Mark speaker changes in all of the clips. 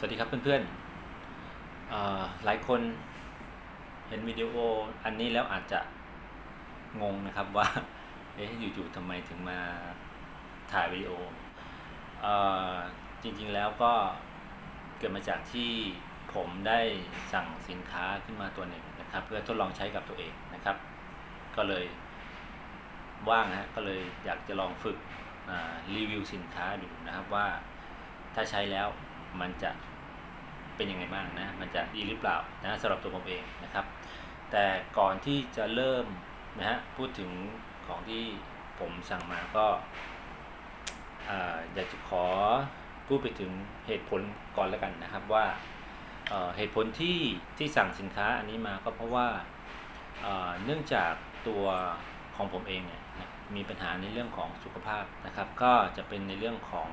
Speaker 1: สวัสดีครับเพื่อนๆ หลายคนเห็นวิดีโออันนี้แล้วอาจจะงงนะครับว่า เอ๊ะอยู่ๆทำไมถึงมาถ่ายวิดีโออจริงๆแล้วก็เกิดมาจากที่ผมได้สั่งสินค้าขึ้นมาตัวหนึ่งนะครับ เพื่อทดลองใช้กับตัวเองนะครับ ก็เลยว่างฮะก็เลยอยากจะลองฝึกรีวิวสินค้าดูนะครับว่าถ้าใช้แล้วมันจะ เป็นยังไงบ้างนะมันจะดีหรือเปล่านะสำหรับตัวผมเองนะครับ แต่ก่อนที่จะเริ่มนะฮะพูดถึงของที่ผมสั่งมาก็อ่าอยากจะขอพูดไปถึงเหตุผลก่อนแล้วกันนะครับว่าเอ่อเหตุผลที่ที่สั่งสินค้าอันนี้มาก็เพราะว่าเอ่อเนื่องจากตัวของผมเองเนี่ยมีปัญหาในเรื่องของสุขภาพนะครับ ก็จะเป็นในเรื่องของ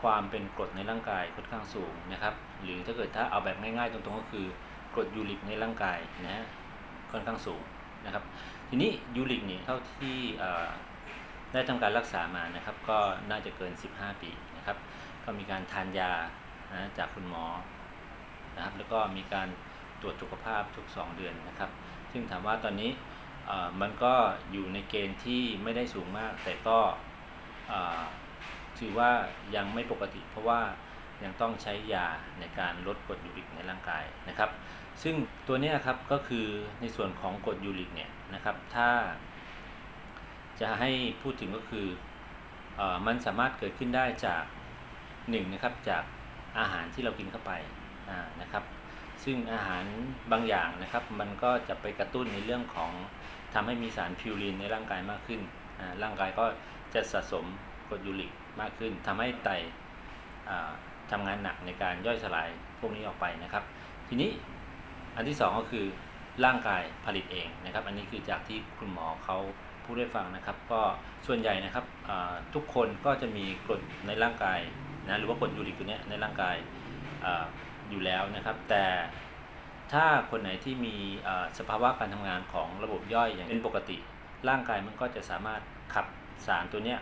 Speaker 1: ความเป็นกรดในร่างกายค่อนข้างสูงนะครับ หรือถ้าเกิดถ้าเอาแบบง่ายๆ ตรงๆก็คือกรดยูริกในร่างกายนะฮะค่อนข้างสูงนะครับ ทีนี้ยูริกนี่เท่าที่ได้ทำการรักษามานะครับ ก็น่าจะเกิน 15 ปีนะครับ ก็มีการทานยานะจากคุณหมอนะครับ แล้วก็มีการตรวจสุขภาพทุก 2 เดือนนะครับ ซึ่งถามว่าตอนนี้มันก็อยู่ในเกณฑ์ที่ไม่ได้สูงมาก แต่ก็ ถือว่ายังไม่ปกติ เพราะว่ายังต้องใช้ยาในการลดกรดยูริกในร่างกายนะครับ ซึ่งตัวนี้ครับก็คือในส่วนของกรดยูริกเนี่ยนะครับถ้า จะให้พูดถึงก็คืออมันสามารถเกิดขึ้นได้จากหนึ่งนะครับจากอาหารที่เรากินเข้าไปนะครับ ซึ่งอาหารบางอย่างนะครับ มันก็จะไปกระตุ้นในเรื่องของทำให้มีสารพิวรีนในร่างกายมากขึ้น ร่างกายก็จะสะสม กรดยูริกมากขึ้นทำให้ไตอ่าทำงานหนักในการย่อยสลายพวกนี้ออกไปนะครับ ทีนี้อันที่สองก็คือร่างกายผลิตเองนะครับ อันนี้คือจากที่คุณหมอเขาพูดให้ฟังนะครับ ก็ส่วนใหญ่นะครับทุกคนก็จะมีกรดในร่างกายนะหรือว่ากรดยูริกตัวนี้ในร่างกายออยู่แล้วนะครับ แต่ถ้าคนไหนที่มีสภาวะการทำงานของระบบย่อยอย่างเป็นปกติ ร่างกายมันก็จะสามารถขับสารตัวเนี้ย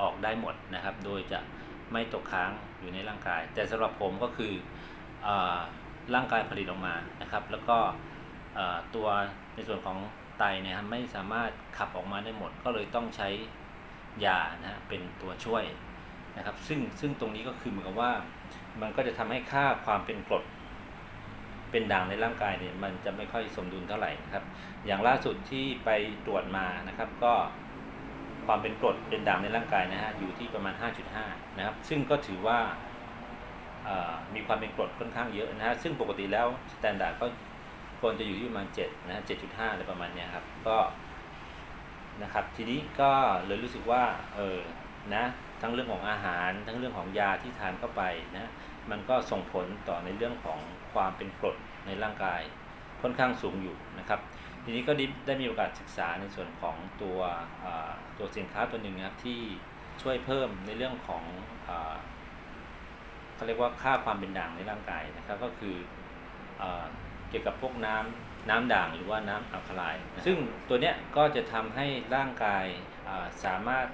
Speaker 1: ออกได้หมดนะครับ โดยจะไม่ตกค้างอยู่ในร่างกาย แต่สำหรับผมก็คืออร่างกายผลิตออกมานะครับ แล้วก็ตัวในส่วนของไตเนี่ยไม่สามารถขับออกมาได้หมด ก็เลยต้องใช้ยานะฮะเป็นตัวช่วยนะครับซึ่งซึ่งตรงนี้ก็คือเหมือนกับว่ามันก็จะทำให้ค่าความเป็นกรดเป็นด่างในร่างกายเนี่ยมันจะไม่ค่อยสมดุลเท่าไหร่นะครับ อย่างล่าสุดที่ไปตรวจมานะครับก็ ความเป็นกรดเป็นด่างในร่างกายนะฮะอยู่ที่ประมาณ 5.5 นะครับ ซึ่งก็ถือว่ามีความเป็นกรดค่อนข้างเยอะนะฮะซึ่งปกติแล้วสแตนดาร์ดก็ควรจะอยู่ที่ประมาณ7นะฮะ7.5อะไรประมาณเนี้ยครับก็นะครับทีนี้ก็เลยรู้สึกว่าเออนะทั้งเรื่องของอาหารทั้งเรื่องของยาที่ทานเข้าไปนะมันก็ส่งผลต่อในเรื่องของความเป็นกรดในร่างกายค่อนข้างสูงอยู่นะครับ ทีนี้ก็ได้ได้มีโอกาสศึกษาในส่วนของตัวเอ่อตัวสินค้าตัวหนึ่งนะครับที่ช่วยเพิ่มในเรื่องของเอ่อเขาเรียกว่าค่าความเป็นด่างในร่างกายนะครับก็คือเอ่อเกี่ยวกับพวกน้ำน้ำด่างหรือว่าน้ำอัลคาไลน์นะซึ่งตัวเนี้ยก็จะทำให้ร่างกายเอ่อสามารถ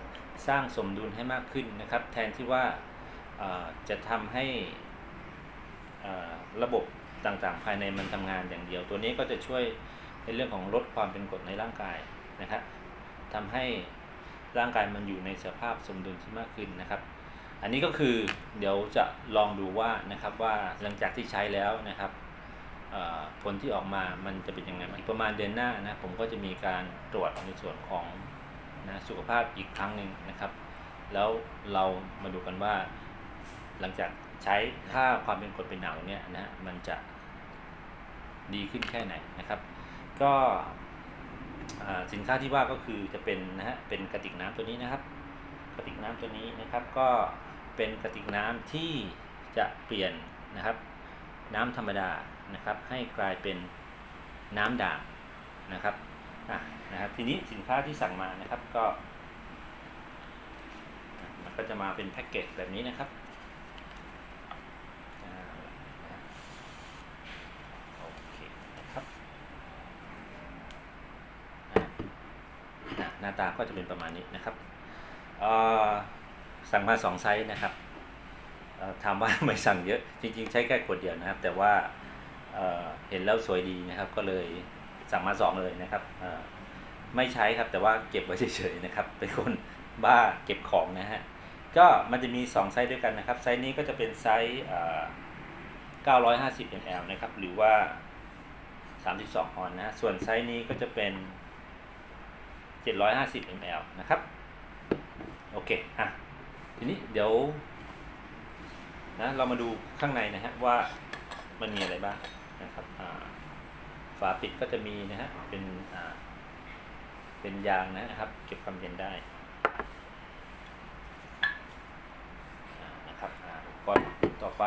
Speaker 1: สร้างสมดุลให้มากขึ้นนะครับ แทนที่ว่าเอ่อจะทำให้เอ่อระบบต่างๆ ภายในมันทำงานอย่างเดียว ตัวนี้ก็จะช่วย ในเรื่องของลดความเป็นกรดในร่างกายนะครับทำให้ร่างกายมันอยู่ในสภาพสมดุลที่มากขึ้นนะครับ อันนี้ก็คือเดี๋ยวจะลองดูว่านะครับว่าหลังจากที่ใช้แล้วนะครับผลที่ออกมามันจะเป็นยังไงอีกประมาณเดือนหน้านะผมก็จะมีการตรวจในส่วนของนะสุขภาพอีกครั้งหนึ่งนะครับ แล้วเรามาดูกันว่า หลังจากใช้ค่าความเป็นกรดเป็นด่างตรงเนี้ยนะฮะมันจะดีขึ้นแค่ไหนนะครับ ก็สินค้าที่ว่าก็คือจะเป็นนะฮะเป็นกระติกน้ำตัวนี้นะครับ กระติกน้ำตัวนี้นะครับ ก็เป็นกระติกน้ำที่จะเปลี่ยนนะครับ น้ำธรรมดานะครับ ให้กลายเป็นน้ำด่างนะครับอะนะครับทีนี้สินค้าที่สั่งมานะครับก็ มันก็จะมาเป็นแพ็กเกจแบบนี้นะครับอ่านะโอเคนะครับ อะ หน้าตาก็จะเป็นประมาณนี้นะครับสั่งมาสองไซส์นะครับถามว่าไม่สั่งเยอะจริงๆ ใช้แค่ขวดเดียวนะครับ แต่ว่าเเห็นแล้วสวยดีนะครับ ก็เลยสั่งมาสองเลยนะครับไม่ใช้ครับแต่ว่าเก็บไว้เฉยๆนะครับ เป็นคนบ้าเก็บของนะฮะก็มันจะมี 2 ไซส์ด้วยกันนะครับ ไซส์นี้ก็จะเป็นไซส์950 ml นะครับ หรือว่า 32 ออนซ์นะ ส่วนไซส์นี้ก็จะเป็น 750 ml นะครับ โอเค อะ ทีนี้เดี๋ยวนะเรามาดูข้างในนะฮะว่ามันมีอะไรบ้างนะครับอ่าฝาปิดก็จะมีนะฮะเป็นอ่าเป็นยางนะครับ เก็บความเย็นได้นะครับอ่าอุปกรณ์ต่อไป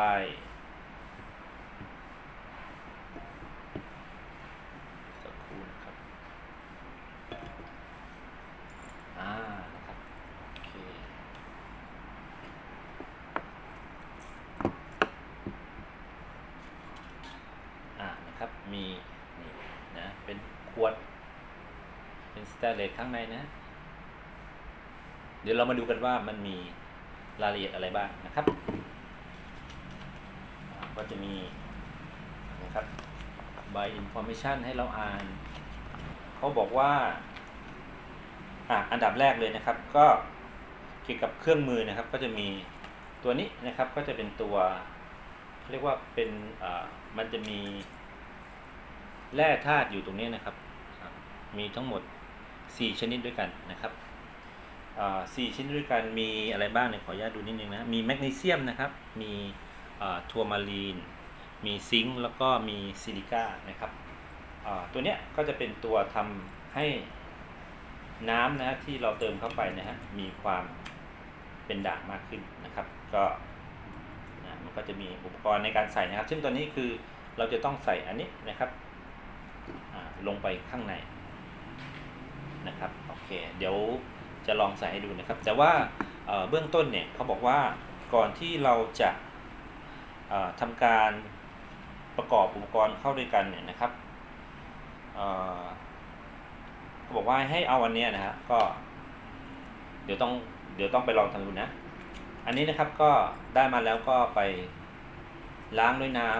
Speaker 1: สักครู่นะครับ อ่า นะครับ โอเค อ่า นะครับ มีนี่นะ เป็นขวด เป็นสแตนเลสข้างในนะ เดี๋ยวเรามาดูกันว่ามันมีรายละเอียดอะไรบ้างนะครับ ก็จะมีนะครับใบอินโฟมชันให้เราอ่าน เขาบอกว่าอะอันดับแรกเลยนะครับ ก็เกี่ยวกับเครื่องมือนะครับ ก็จะมีตัวนี้นะครับ ก็จะเป็นตัวเขาเรียกว่าเป็นอ่ามันจะมี แร่ธาตุอยู่ตรงนี้นะครับ มีทั้งหมด 4 ชนิดด้วยกันนะครับสี่ชนิดด้วยกันมีอะไรบ้างเนี่ยขออนุญาตดูนิดนึงนะ มีแมกนีเซียมนะครับ มีทัวร์มารีน มีซิงค์แล้วก็มีซิลิก้านะครับตัวเนี้ยก็จะเป็นตัวทำให้น้ำนะที่เราเติมเข้าไปนะฮะมีความเป็นด่างมากขึ้นนะครับ ก็นะมันก็จะมีอุปกรณ์ในการใส่นะครับ ซึ่งตัวนี้คือเราจะต้องใส่อันนี้นะครับ ลงไปข้างในนะครับโอเคเดี๋ยวจะลองใส่ให้ดูนะครับ แต่ว่าเบื้องต้นเนี่ยเขาบอกว่าก่อนที่เราจะเอ่อทำการประกอบอุปกรณ์เข้าด้วยกันเนี่ยนะครับเขาบอกว่าให้เอาอันนี้นะฮะก็เดี๋ยวต้องเดี๋ยวต้องไปลองทำดูนะ อันนี้นะครับก็ได้มาแล้วก็ไปล้างด้วยน้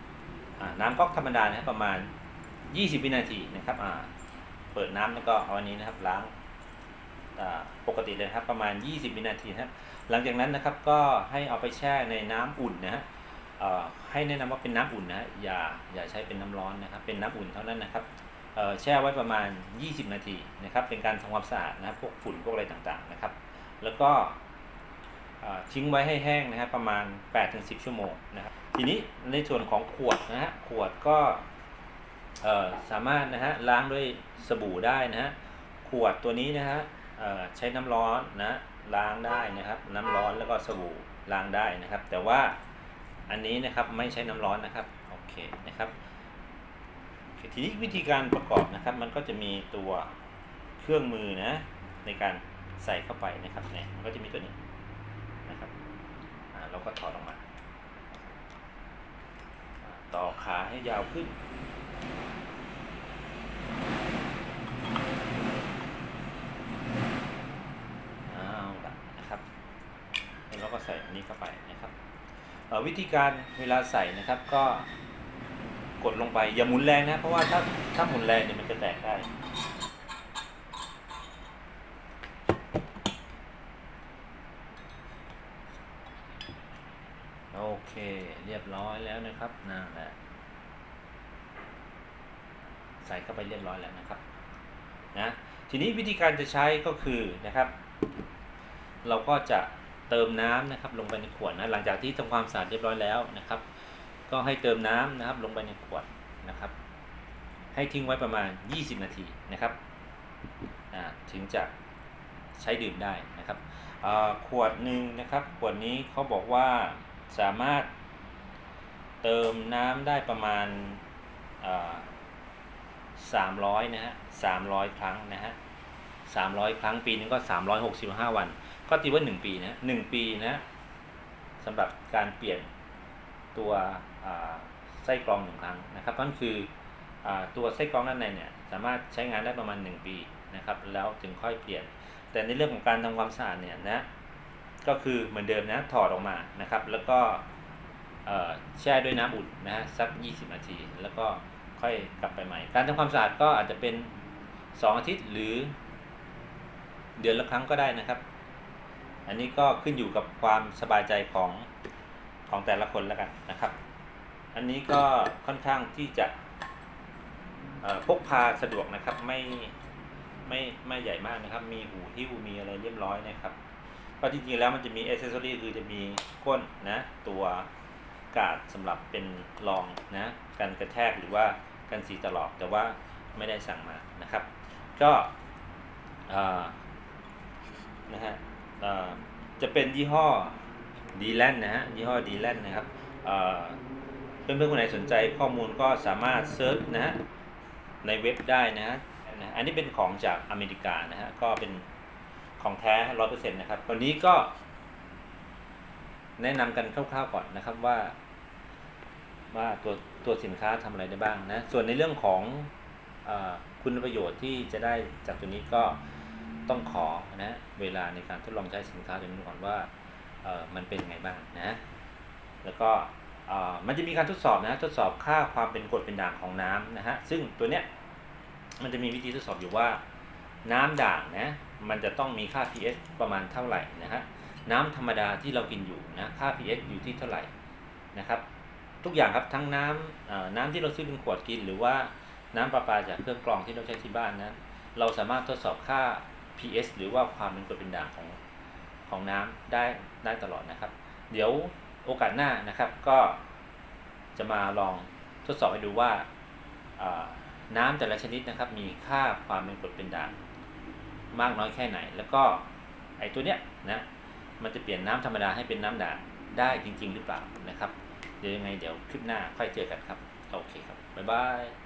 Speaker 1: ำน้ำก๊อกธรรมดานะครับประมาณ 20 วินาทีนะครับอ่าเปิดน้ำแล้วก็เอาอันนี้นะครับล้างปกติเลยครับประมาณ 20 วินาทีนะครับหลังจากนั้นนะครับก็ให้เอาไปแช่ในน้ำอุ่นนะฮะให้แนะนำว่าเป็นน้ำอุ่นนะอย่าอย่าใช้เป็นน้ำร้อนนะครับเป็นน้ำอุ่นเท่านั้นนะครับแช่ไว้ประมาณ 20 นาทีนะครับเป็นการทำความสะอาดนะครับพวกฝุ่นพวกอะไรต่างๆนะครับ แล้วก็ทิ้งไว้ให้แห้งนะครับประมาณ 8-10 ชั่วโมงนะครับทีนี้ในส่วนของขวดนะฮะขวดก็ สามารถนะฮะล้างด้วยสบู่ได้นะฮะขวดตัวนี้นะฮะใช้น้ำร้อนนะล้างได้นะครับ น้ำร้อนแล้วก็สบู่ล้างได้นะครับ แต่ว่าอันนี้นะครับไม่ใช้น้ำร้อนนะครับโอเคนะครับทีนี้วิธีการประกอบนะครับ มันก็จะมีตัวเครื่องมือนะในการใส่เข้าไปนะครับเนี่ยมันก็จะมีตัวนี้นะครับเราก็ถอดออกมา ต่อขาให้ยาวขึ้น เอาละนะครับ แล้วเราก็ใส่อันนี้เข้าไปนะครับวิธีการเวลาใส่นะครับก็กดลงไปอย่าหมุนแรงนะเพราะว่าถ้าถ้าหมุนแรงเนี่ยมันจะแตกได้โอเคเรียบร้อยแล้วนะครับนั่นแหละใส่เข้าไปเรียบร้อยแล้วนะครับนะทีนี้วิธีการจะใช้ก็คือนะครับ เราก็จะ เติมน้ำนะครับลงไปในขวดนะหลังจากที่ทำความสะอาดเรียบร้อยแล้วนะครับ ก็ให้เติมน้ำนะครับลงไปในขวดนะครับ ให้ทิ้งไว้ประมาณ 20 นาทีนะครับถึงจะใช้ดื่มได้นะครับขวดหนึ่งนะครับ ขวดนี้เขาบอกว่าสามารถเติมน้ำได้ประมาณสามร้อยนะฮะสามร้อยครั้งนะฮะสามร้อยครั้งปีนึงก็สามร้อยหกสิบห้าวัน ก็ตีว่าหนึ่งปีนะหนึ่งปีนะสำหรับการเปลี่ยนตัวไส้กรองหนึ่งครั้งนะครับนั่นคืออตัวไส้กรองด้านในเนี่ยสามารถใช้งานได้ประมาณ 1 ปีนะครับ แล้วถึงค่อยเปลี่ยน แต่ในเรื่องของการทำความสะอาดเนี่ยนะก็คือเหมือนเดิมนะถอดออกมานะครับ แล้วก็แช่ด้วยน้ำอุ่นนะฮะสัก 20 นาที แล้วก็ค่อยกลับไปใหม่ การทำความสะอาดก็อาจจะเป็น 2 อาทิตย์หรือ เดือนละครั้งก็ได้นะครับ อันนี้ก็ขึ้นอยู่กับความสบายใจของของแต่ละคนแล้วกันนะครับ อันนี้ก็ค่อนข้างที่จะพกพาสะดวกนะครับไม่ไม่ไม่ใหญ่มากนะครับ มีหูหิ้วมีอะไรเรียบร้อยนะครับก็จริงๆแล้วมันจะมีอ c เซสซอรี่คือจะมีก้นนะตัวกาดสำหรับเป็นรองนะกันกระแทกหรือว่ากันสีตลอดแต่ว่าไม่ได้สั่งมานะครับ ก็อ่านะฮะ จะเป็นยี่ห้อดีแลนนะฮะยี่ห้อดีแลนนะครับอ่าเพื่อนคนไหนสนใจข้อมูลก็สามารถเซิร์ชนะฮะในเว็บได้นะฮะอันนี้เป็นของจากอเมริกานะฮะก็เป็นของแท้ร้อยเปอร์เซ็นต์นะครับวันนี้ก็ แนะนำกันคร่าวๆก่อนนะครับว่า ว่าตัวตัวสินค้าทำอะไรได้บ้างนะส่วนในเรื่องของอคุณประโยชน์ที่จะได้จากตัวนี้ก็ ต้องขอนะเวลาในการทดลองใช้สินค้าตัวนี้ก่อนว่าเออมันเป็นไงบ้างนะแล้วก็อ่ามันจะมีการทดสอบนะทดสอบค่าความเป็นกรดเป็นด่างของน้ำนะฮะซึ่งตัวเนี้ยมันจะมีวิธีทดสอบอยู่ว่า น้ำด่างนะมันจะต้องมีค่า pH ประมาณเท่าไหร่นะฮะน้ำธรรมดาที่เรากินอยู่นะค่า pH อยู่ที่เท่าไหร่นะครับ ทุกอย่างครับทั้งน้ำเอ่อน้ำที่เราซื้อเป็นขวดกิน หรือว่าน้ำประปาจากเครื่องกรองที่เราใช้ที่บ้านนะเราสามารถทดสอบค่า pH หรือว่าความเป็นกรดเป็นด่างของของน้ำได้ได้ตลอดนะครับ เดี๋ยวโอกาสหน้านะครับก็จะมาลองทดสอบให้ดูว่าน้ำแต่ละชนิดนะครับ มีค่าความเป็นกรดเป็นด่างมากน้อยแค่ไหน แล้วก็ไอ้ตัวเนี้ยนะมันจะเปลี่ยนน้ำธรรมดาให้เป็นน้ำด่างได้จริง ๆ หรือเปล่านะครับ เดี๋ยวยังไงเดี๋ยวคลิปหน้าค่อยเจอกันครับ โอเคครับ บ๊ายบาย